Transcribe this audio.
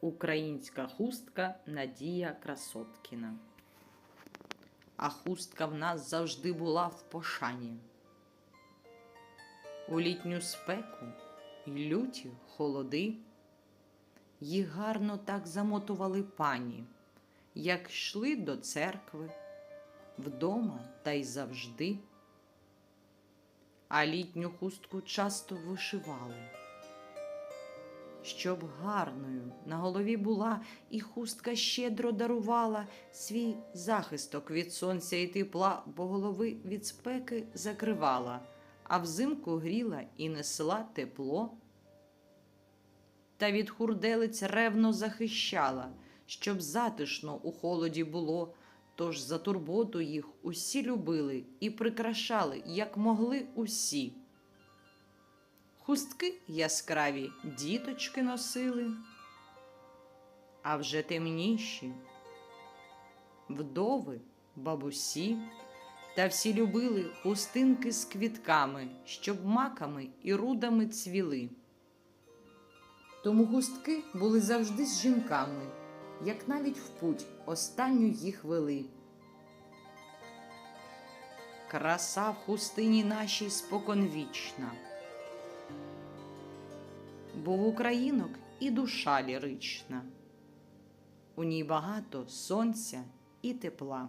Українська хустка Надія Красоткіна. А хустка в нас завжди була в пошані. У літню спеку й люті холоди. Їх гарно так замотували пані, як йшли до церкви, вдома та й завжди. А літню хустку часто вишивали щоб гарною на голові була, і хустка щедро дарувала свій захисток від сонця і тепла, бо голови від спеки закривала, а взимку гріла і несла тепло. Та від хурделиць ревно захищала, щоб затишно у холоді було. Тож за турботу їх усі любили і прикрашали, як могли усі. Хустки яскраві діточки носили, а вже темніші вдови, бабусі, та всі любили хустинки з квітками, щоб маками і рудами цвіли. Тому хустки були завжди з жінками, як навіть в путь останню їх вели. Краса в хустині нашій споконвічна бо в українок і душа лірична. У ній багато сонця і тепла.